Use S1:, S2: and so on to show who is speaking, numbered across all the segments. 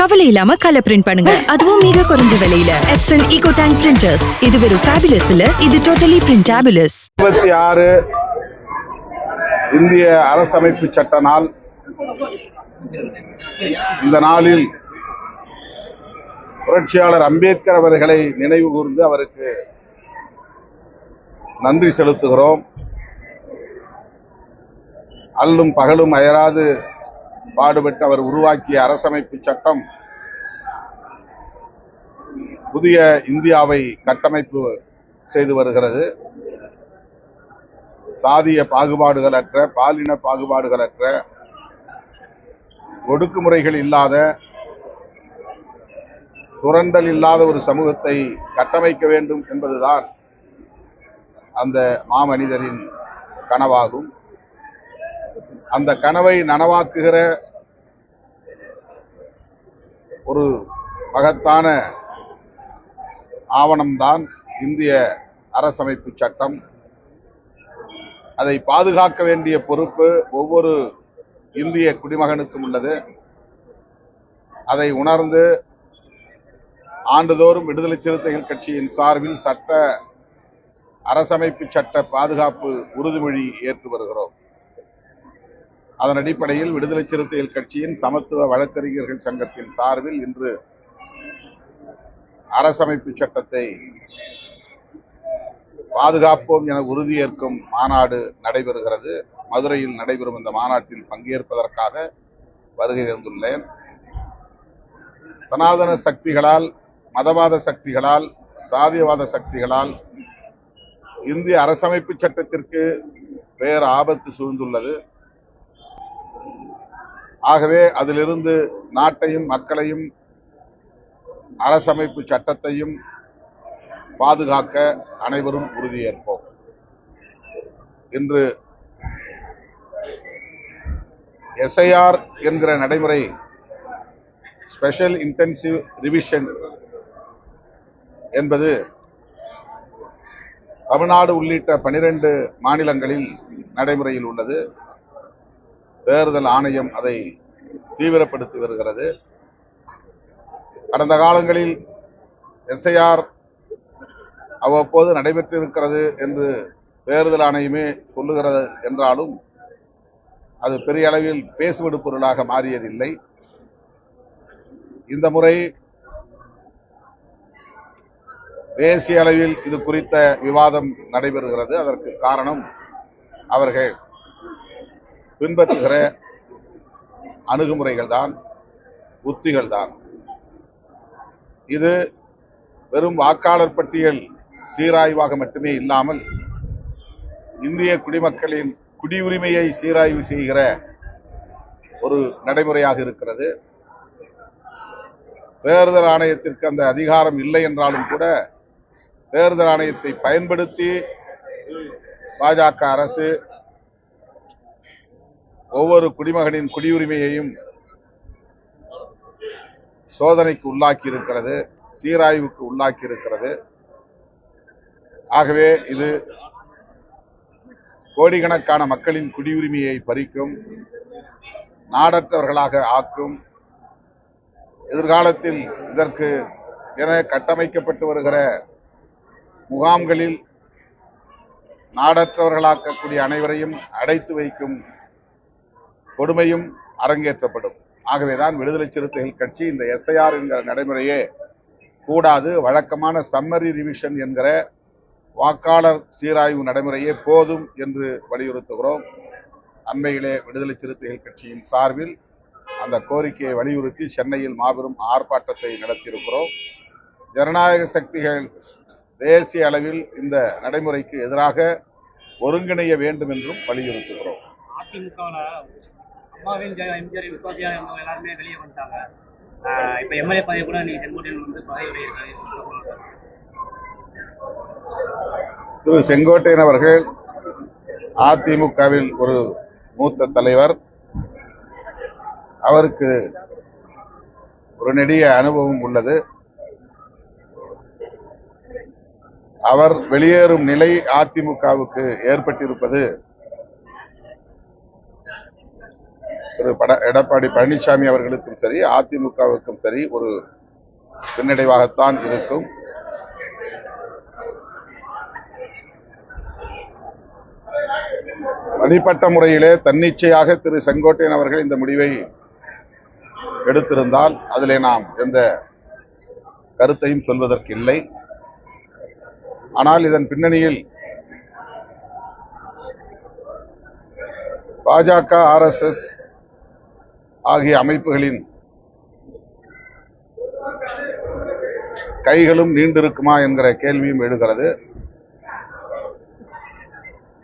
S1: கவலை இல்லாம colour print பண்ணுங்க. அதுவும் மிக குறைஞ்ச விலையில. எப்சன் ஈகோ டேங்க் பிரிண்டர்ஸ் இது வெறும் ஃபேபுலஸ் இல்ல இது டோட்டலி பிரிண்டாபிலஸ்
S2: இருபத்தி ஆறு இந்திய அரசமைப்பு சட்ட நாள் இந்த நாளில் புரட்சியாளர் அம்பேத்கர் அவர்களை நினைவு கூர்ந்து அவருக்கு நன்றி செலுத்துகிறோம். அல்லும் பகலும் அயராது பாடுபட்டு அவர் உருவாக்கிய அரசமைப்பு சட்டம் புதிய இந்தியாவை கட்டமைப்பு செய்து வருகிறது. சாதிய பாகுபாடுகளற்ற பாலின பாகுபாடுகளற்ற ஒடுக்குமுறைகள் இல்லாத சுரண்டல் இல்லாத ஒரு சமூகத்தை கட்டமைக்க வேண்டும் என்பதுதான் அந்த மாமனிதரின் கனவாகும். அந்த கனவை நனவாக்குகிற ஒரு மகத்தான ஆவணம்தான் இந்திய அரசமைப்பு சட்டம். அதை பாதுகாக்க வேண்டிய பொறுப்பு ஒவ்வொரு இந்திய குடிமகனுக்கும் உள்ளது. அதை உணர்ந்து ஆண்டுதோறும் விடுதலை சிறுத்தைகள் கட்சியின் சார்பில் சட்ட அரசமைப்பு சட்ட பாதுகாப்பு உறுதிமொழி ஏற்று வருகிறோம். அதன் அடிப்படையில் விடுதலை சிறுத்தைகள் கட்சியின் சமத்துவ வழக்கறிஞர்கள் சங்கத்தின் சார்பில் இன்று அரசமைப்பு சட்டத்தை பாதுகாப்போம் என உறுதியேற்கும் மாநாடு நடைபெறுகிறது. மதுரையில் நடைபெறும் இந்த மாநாட்டில் பங்கேற்பதற்காக வருகை தந்துள்ளேன். சனாதன சக்திகளால் மதவாத சக்திகளால் சாதியவாத சக்திகளால் இந்திய அரசமைப்பு சட்டத்திற்கு பேர் ஆபத்து சூழ்ந்துள்ளது. ஆகவே அதிலிருந்து நாட்டையும் மக்களையும் அரசமைப்பு சட்டத்தையும் பாதுகாக்க அனைவரும் உறுதியேற்போம். இன்று எஸ்ஐஆர் என்கிற நடைமுறை ஸ்பெஷல் இன்டென்சிவ் ரிவிஷன் என்பது தமிழ்நாடு உள்ளிட்ட பனிரெண்டு மாநிலங்களில் நடைமுறையில் உள்ளது. தேர்தல் ஆணையம் அதை தீவிரப்படுத்தி வருகிறது. கடந்த காலங்களில் எஸ்ஐஆர் அவ்வப்போது நடைபெற்றிருக்கிறது என்று தேர்தல் ஆணையமே சொல்லுகிறது என்றாலும் அது பெரிய அளவில் பேசுவிடு பொருளாக மாறியதில்லை. இந்த முறை தேசிய அளவில் இது குறித்த விவாதம் நடைபெறுகிறது. அதற்கு காரணம் அவர்கள் பின்பற்றுகிற அணுகுமுறைகள் தான் உத்திகள் தான் இது வெறும் வாக்காளர் பட்டியல் சீராய்வாக மட்டுமே இல்லாமல் இந்திய குடிமக்களின் குடியுரிமையை சீராய்வு செய்கிற ஒரு நடைமுறையாக இருக்கிறது. தேர்தல் ஆணையத்திற்கு அந்த அதிகாரம் இல்லை என்றாலும் கூட தேர்தல் ஆணையத்தை பயன்படுத்தி பாஜக அரசு ஒவ்வொரு குடிமகனின் குடியுரிமையையும் சோதனைக்கு உள்ளாக்கி இருக்கிறது சீராய்வுக்கு உள்ளாக்கி இருக்கிறது ஆகவே இது கோடிக்கணக்கான மக்களின் குடியுரிமையை பறிக்கும் நாடற்றவர்களாக ஆக்கும். எதிர்காலத்தில் இதற்கு என கட்டமைக்கப்பட்டு வருகிற முகாம்களில் நாடற்றவர்களாக்கக்கூடிய அனைவரையும் அடைத்து வைக்கும் கொடுமையும் அரங்கேற்றப்படும். ஆகவேதான் விடுதலை சிறுத்தைகள் கட்சி இந்த எஸ்ஐஆர் என்கிற நடைமுறையே கூடாது. வழக்கமான சம்மரி ரிவிஷன் என்கிற வாக்காளர் சீராய்வு நடைமுறையே போதும் என்று வலியுறுத்துகிறோம். அண்மையிலே விடுதலை சிறுத்தைகள் கட்சியின் சார்பில் அந்த கோரிக்கையை வலியுறுத்தி சென்னையில் மாபெரும் ஆர்ப்பாட்டத்தை நடத்தியிருக்கிறோம். ஜனநாயக சக்திகள் தேசிய அளவில் இந்த நடைமுறைக்கு எதிராக ஒருங்கிணைய வேண்டும் என்றும் வலியுறுத்துகிறோம்.
S3: அதிமுகவில் அம்மாவின் இருந்தவங்க எல்லாருமே வெளியே வந்துட்டாங்க. ஆஹ் இப்ப எம்எல்ஏ பதவி கூட நீ செங்கோட்டையன் வந்து பதவி இருக்காரு
S2: திரு செங்கோட்டையன் அவர்கள் அதிமுகவில் ஒரு மூத்த தலைவர். அவருக்கு ஒரு நெடிய அனுபவம் உள்ளது. அவர் வெளியேறும் நிலை அதிமுகவுக்கு ஏற்பட்டிருப்பது திரு பட எடப்பாடி பழனிசாமி அவர்களுக்கும் சரி அதிமுகவுக்கும் சரி ஒரு பின்னடைவாகத்தான் இருக்கும். தனிப்பட்ட முறையிலே தன்னிச்சையாக திரு செங்கோட்டையன் அவர்கள் இந்த முடிவை எடுத்திருந்தால் அதிலே நாம் எந்த கருத்தையும் சொல்வதற்கு இல்லை ஆனால் இதன் பின்னணியில் பாஜக ஆர்எஸ்எஸ் ஆகிய அமைப்புகளின் கைகளும் நீண்டிருக்குமா என்கிற கேள்வியும் எழுகிறது.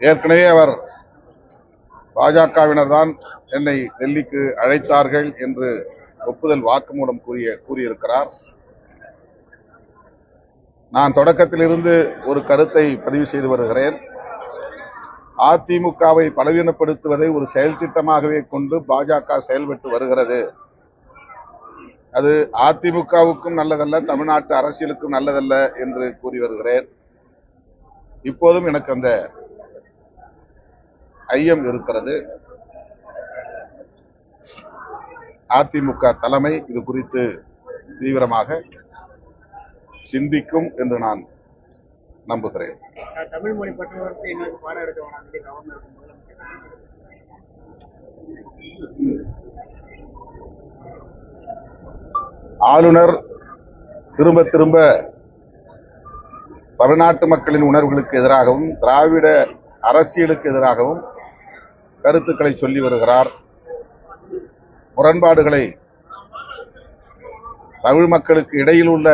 S2: ஏற்கனவே அவர் பாஜகவினர் தான் என்னை டெல்லிக்கு அழைத்தார்கள் என்று ஒப்புதல் வாக்குமூலம் கூறிய கூறியிருக்கிறார். நான் தொடக்கத்திலிருந்து ஒரு கருத்தை பதிவு செய்து வருகிறேன். அதிமுகவை பலவீனப்படுத்துவதை ஒரு செயல் திட்டமாகவே கொண்டு பாஜக செயல்பட்டு வருகிறது. அது அதிமுகவுக்கும் நல்லதல்ல தமிழ்நாட்டு அரசியலுக்கும் நல்லதல்ல என்று கூறி வருகிறேன். இப்போதும் எனக்கு அந்த ஐயம் இருக்கிறது. அதிமுக தலைமை இது குறித்து தீவிரமாக சிந்திக்கும் என்று நான் நம்புகிறேன்.
S3: தமிழ் மொழி
S2: ஆளுநர் திரும்ப திரும்ப தமிழ்நாட்டு மக்களின் உணர்வுகளுக்கு எதிராகவும் திராவிட அரசியலுக்கு எதிராகவும் கருத்துக்களை சொல்லி வருகிறார். முரண்பாடுகளை தமிழ் மக்களுக்கு இடையில் உள்ள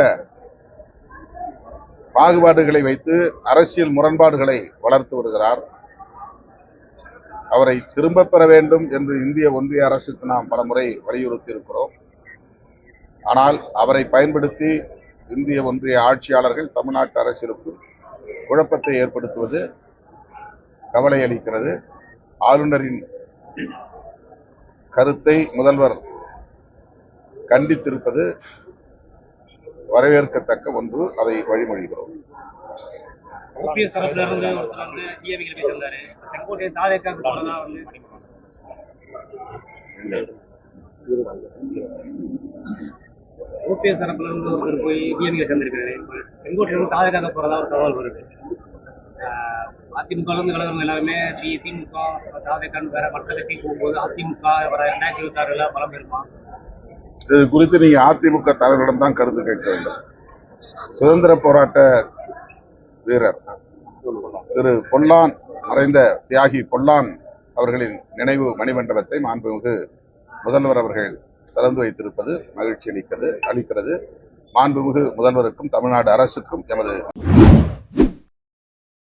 S2: பாகுபாடுகளை வைத்து அரசியல் முரண்பாடுகளை வளர்த்து வருகிறார். அவரை திரும்ப பெற வேண்டும் என்று இந்திய ஒன்றிய அரசுக்கு நாம் பலமுறை வலியுறுத்தி இருக்கிறோம் ஆனால் அவரை பயன்படுத்தி இந்திய ஒன்றிய ஆட்சியாளர்கள் தமிழ்நாட்டு அரசிற்கு குழப்பத்தை ஏற்படுத்துவது கவலை அளிக்கிறது. ஆளுநரின் கருத்தை முதல்வர் கண்டித்திருப்பது வரவேற்கத்தக்க ஒன்று அதை வழிமொழிகிறோம்.
S3: ஓபிஎஸ் தரப்புல இருந்து ஒருத்தர் போய் வந்து தரப்புல இருந்து ஒருத்தர் போய் டிஎம்கே சேர்ந்திருக்காரு செங்கோட்டையில வந்து போறதா ஒரு தகவல் வருது. ஆஹ் அதிமுக இருந்து எல்லாருமே திமுக தாவேக்கான்னு வேற மற்ற கட்சி போகும்போது அதிமுக வர ரெண்டாயிரத்தி இருபத்தி ஆறுல பலம் பெறுமா?
S2: இது குறித்து நீங்க அதிமுக தலைவரிடம் தான் கருத்து கேட்க வேண்டும். சுதந்திர போராட்ட வீரர் திரு பொல்லான் மறைந்த தியாகி பொல்லான் அவர்களின் நினைவு மணிமண்டபத்தை மாண்புமிகு முதல்வர் அவர்கள் திறந்து வைத்திருப்பது மகிழ்ச்சி அளிக்கிறது அளிக்கிறது. மாண்புமிகு முதல்வருக்கும் தமிழ்நாடு அரசுக்கும் எமது